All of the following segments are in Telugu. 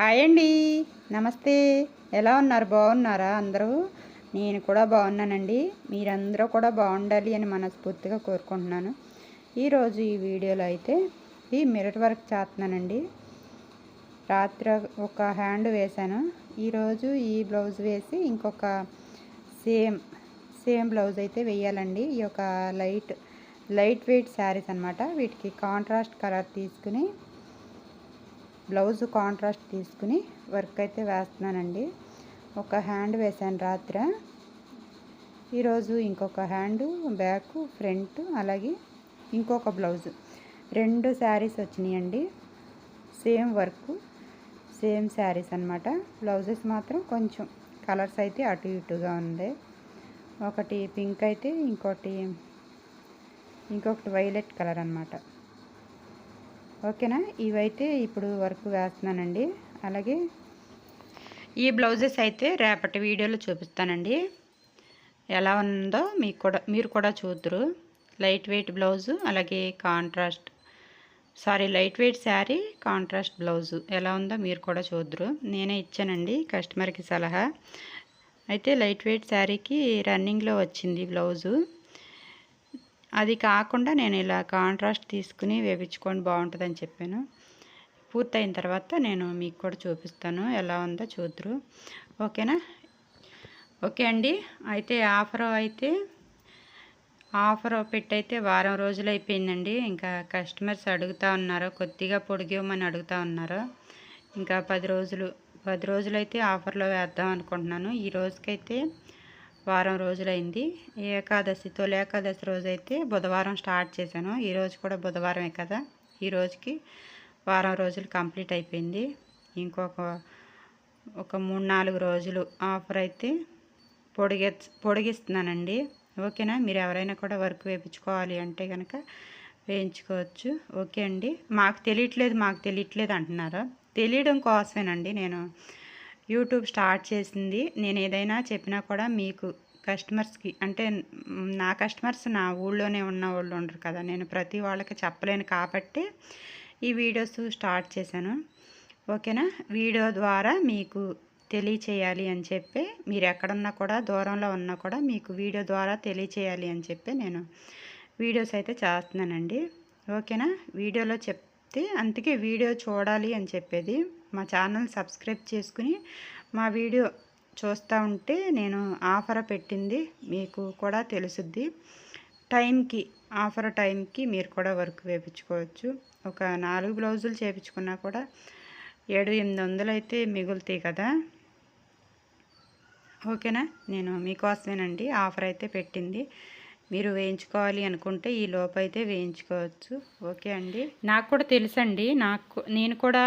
హాయ్ అండి. నమస్తే. ఎలా ఉన్నారు? బాగున్నారా అందరూ? నేను కూడా బాగున్నానండి. మీరందరూ కూడా బాగుండాలి అని మనస్ఫూర్తిగా కోరుకుంటున్నాను. ఈరోజు ఈ వీడియోలో అయితే ఈ మిరర్ వర్క్ చేస్తున్నానండి. రాత్రి ఒక హ్యాండ్ వేశాను. ఈరోజు ఈ బ్లౌజ్ వేసి ఇంకొక సేమ్ సేమ్ బ్లౌజ్ అయితే వేయాలండి. ఈ యొక్క లైట్ లైట్ వెయిట్ శారీస్ అనమాట వీటికి కాంట్రాస్ట్ కలర్ తీసుకుని బ్లౌజ్ కాంట్రాస్ట్ తీసుకుని వర్క్ అయితే వేస్తున్నానండి. ఒక హ్యాండ్ వేసాను రాత్ర. ఈరోజు ఇంకొక హ్యాండ్ బ్యాక్ ఫ్రంట్ అలాగే ఇంకొక బ్లౌజ్. రెండు శారీస్ వచ్చినాయండి. సేమ్ వర్క్ సేమ్ శారీస్ అనమాట బ్లౌజెస్ మాత్రం కొంచెం కలర్స్ అయితే అటు ఇటుగా ఉంది. ఒకటి పింక్ అయితే ఇంకోటి ఇంకొకటి వైలెట్ కలర్ అనమాట ఓకేనా? ఇవైతే ఇప్పుడు వర్క్ వేస్తున్నానండి. అలాగే ఈ బ్లౌజెస్ అయితే రేపటి వీడియోలో చూపిస్తానండి. ఎలా ఉందో మీకు కూడా మీరు కూడా చూద్దరు. లైట్ వెయిట్ బ్లౌజు అలాగే contrast sorry light weight sari contrast blouse ఎలా ఉందో మీరు కూడా చూద్దరు. నేనే ఇచ్చానండి కస్టమర్కి సలహా. అయితే లైట్ వెయిట్ శారీకి రన్నింగ్లో వచ్చింది బ్లౌజు. అది కాకుండా నేను ఇలా కాంట్రాస్ట్ తీసుకుని వేపించుకొని బాగుంటుందని చెప్పాను. పూర్తయిన తర్వాత నేను మీకు కూడా చూపిస్తాను. ఎలా ఉందో చూద్దరు. ఓకేనా? ఓకే అండి. అయితే ఆఫర్ అయితే ఆఫర్ పెట్టయితే వారం రోజులు అయిపోయిందండి. ఇంకా కస్టమర్స్ అడుగుతూ ఉన్నారు కొద్దిగా పొడిగివ్వమని అడుగుతూ ఉన్నారు ఇంకా పది రోజులు పది రోజులైతే ఆఫర్లో వేద్దాం అనుకుంటున్నాను. ఈ రోజుకైతే వారం రోజులైంది. ఏకాదశి తొలి ఏకాదశి రోజైతే బుధవారం స్టార్ట్ చేశాను. ఈరోజు కూడా బుధవారమే కదా. ఈ రోజుకి వారం రోజులు కంప్లీట్ అయిపోయింది. ఇంకొక ఒక మూడు నాలుగు రోజులు ఆఫర్ అయితే పొడిగి పొడిగిస్తున్నానండి. ఓకేనా? మీరు ఎవరైనా కూడా వర్క్ వేయించుకోవాలి అంటే కనుక వేయించుకోవచ్చు. ఓకే అండి. మాకు తెలియట్లేదు మాకు తెలియట్లేదు అంటున్నారు. తెలియడం కోసమేనండి నేను యూట్యూబ్ స్టార్ట్ చేసింది. నేను ఏదైనా చెప్పినా కూడా మీకు కస్టమర్స్కి అంటే నా కస్టమర్స్ నా ఊళ్ళోనే ఉన్న వాళ్ళు ఉండరు కదా. నేను ప్రతి వాళ్ళకి చెప్పలేను కాబట్టి ఈ వీడియోస్ స్టార్ట్ చేశాను. ఓకేనా? వీడియో ద్వారా మీకు తెలియచేయాలి అని చెప్పి మీరు ఎక్కడున్నా కూడా దూరంలో ఉన్నా కూడా మీకు వీడియో ద్వారా తెలియచేయాలి అని చెప్పి నేను వీడియోస్ అయితే చేస్తున్నానండి. ఓకేనా? వీడియోలో చెప్తే అందుకే వీడియో చూడాలి అని చెప్పేది. మా ఛానల్ సబ్స్క్రైబ్ చేసుకుని మా వీడియో చూస్తూ ఉంటే నేను ఆఫర్ పెట్టింది మీకు కూడా తెలుసుద్ది. టైంకి ఆఫర్ టైంకి మీరు కూడా వర్క్ వేయించుకోవచ్చు ఒక నాలుగు బ్లౌజులు చేయించుకున్నా కూడా ఏడు ఎనిమిది వందలు అయితే మిగులుతాయి కదా. ఓకేనా? నేను మీకోసమేనండి ఆఫర్ అయితే పెట్టింది. మీరు వేయించుకోవాలి అనుకుంటే ఈ లోపు అయితే వేయించుకోవచ్చు. ఓకే అండి? నాకు కూడా తెలుసండి. నాకు నేను కూడా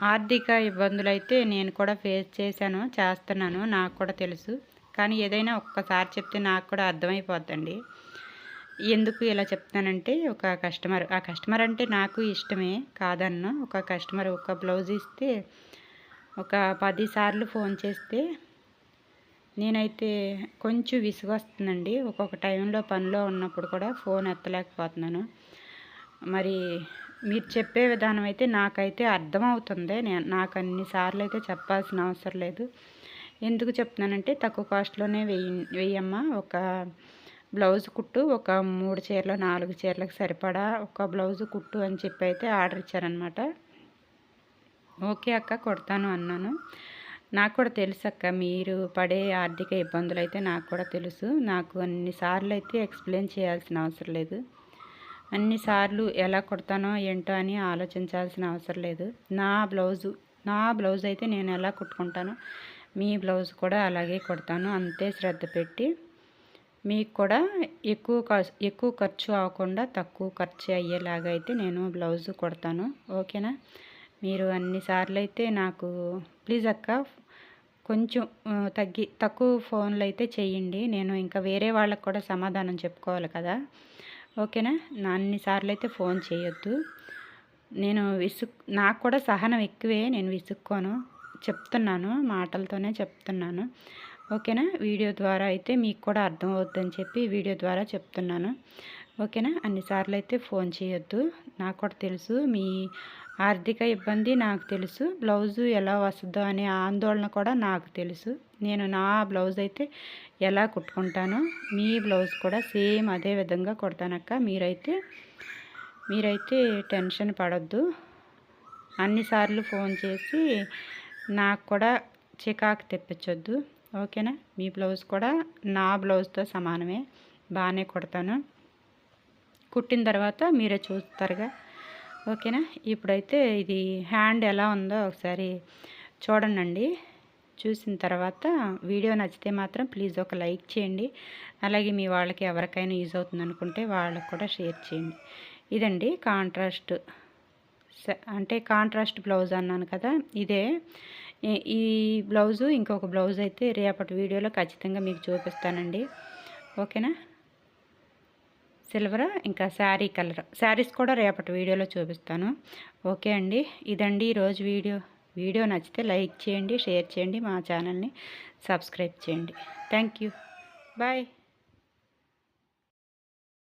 ఆర్థిక ఇబ్బందులు అయితే నేను కూడా ఫేస్ చేశాను చేస్తున్నాను నాకు కూడా తెలుసు. కానీ ఏదైనా ఒక్కసారి చెప్తే నాకు కూడా అర్థమైపోద్దండి. ఎందుకు ఇలా చెప్తానంటే ఒక కస్టమర్ ఆ కస్టమర్ అంటే నాకు ఇష్టమే కాదన్న ఒక కస్టమర్ ఒక బ్లౌజ్ ఇస్తే ఒక పది సార్లు ఫోన్ చేస్తే నేనైతే కొంచెం విసుగొస్తుందండి. ఒక్కొక్క టైంలో పనిలో ఉన్నప్పుడు కూడా ఫోన్ ఎత్తలేకపోతున్నాను. మరి మీరు చెప్పే విధానం అయితే నాకైతే అర్థమవుతుంది. నేను నాకు అన్నిసార్లు అయితే చెప్పాల్సిన అవసరం లేదు. ఎందుకు చెప్తున్నానంటే తక్కువ కాస్ట్లోనే వెయ్యి వెయ్యమ్మా ఒక బ్లౌజ్ కుట్టు ఒక మూడు చీరలు నాలుగు చీరలకు సరిపడా ఒక బ్లౌజ్ కుట్టు అని చెప్పి అయితే ఆర్డర్ ఇచ్చారనమాట ఓకే అక్క కొడతాను అన్నాను. నాకు కూడా తెలుసు అక్క మీరు పడే ఆర్థిక ఇబ్బందులు అయితే నాకు కూడా తెలుసు. నాకు అన్నిసార్లు అయితే ఎక్స్ప్లెయిన్ చేయాల్సిన అవసరం లేదు. అన్నిసార్లు ఎలా కుడతానో ఏంటో అని ఆలోచించాల్సిన అవసరం లేదు. నా బ్లౌజు నా బ్లౌజ్ అయితే నేను ఎలా కుట్టుకుంటానో మీ బ్లౌజ్ కూడా అలాగే కుడతాను. అంతే శ్రద్ధ పెట్టి మీకు కూడా ఎక్కువ ఎక్కువ ఖర్చు అవ్వకుండా తక్కువ ఖర్చు అయ్యేలాగా అయితే నేను బ్లౌజ్ కుడతాను. ఓకేనా? మీరు అన్నిసార్లు అయితే నాకు ప్లీజ్ అక్క కొంచెం తగ్గి తక్కువ ఫోన్లు అయితే చేయండి. నేను ఇంకా వేరే వాళ్ళకు కూడా సమాధానం చెప్పుకోవాలి కదా. ఓకేనా? నా అన్నిసార్లు అయితే ఫోన్ చేయొద్దు. నేను విసుక్ నాకు కూడా సహనం ఎక్కువే నేను విసుక్కోను. చెప్తున్నాను మాటలతోనే చెప్తున్నాను. ఓకేనా? వీడియో ద్వారా అయితే మీకు కూడా అర్థం అవుతుందని చెప్పి వీడియో ద్వారా చెప్తున్నాను. ఓకేనా? అన్నిసార్లు అయితే ఫోన్ చేయొద్దు. నాకు కూడా తెలుసు మీ ఆర్థిక ఇబ్బంది నాకు తెలుసు. బ్లౌజు ఎలా వస్తుందో అనే ఆందోళన కూడా నాకు తెలుసు. నేను నా బ్లౌజ్ అయితే ఎలా కుట్టుకుంటానో మీ బ్లౌజ్ కూడా సేమ్ అదే విధంగా కుడతానక్క. మీరైతే మీరైతే టెన్షన్ పడద్దు. అన్నిసార్లు ఫోన్ చేసి నాకు కూడా చికాకు తెప్పించొద్దు. ఓకేనా? మీ బ్లౌజ్ కూడా నా బ్లౌజ్తో సమానమే. బాగానే కుడతాను. కుట్టిన తర్వాత మీరే చూస్తారుగా. ఓకేనా? ఇప్పుడైతే ఇది హ్యాండ్ ఎలా ఉందో ఒకసారి చూడండి చూసిన తర్వాత వీడియో నచ్చితే మాత్రం ప్లీజ్ ఒక లైక్ చేయండి. అలాగే మీ వాళ్ళకి ఎవరికైనా యూజ్ అవుతుంది అనుకుంటే వాళ్ళకి కూడా షేర్ చేయండి. ఇదండి కాంట్రాస్ట్ అంటే కాంట్రాస్ట్ బ్లౌజ్ అన్నాను కదా. ఇదే. ఈ బ్లౌజు ఇంకొక బ్లౌజ్ అయితే రేపటి వీడియోలో ఖచ్చితంగా మీకు చూపిస్తానండి. ఓకేనా? సిల్వర్ ఇంకా శారీ కలర్. శారీస్ కూడా రేపటి వీడియోలో చూపిస్తాను. ఓకే అండి. ఇదండి ఈరోజు వీడియో. వీడియో నచ్చితే లైక్ చేయండి షేర్ చేయండి మా ఛానల్ని సబ్స్క్రైబ్ చేయండి. Thank you. బాయ్.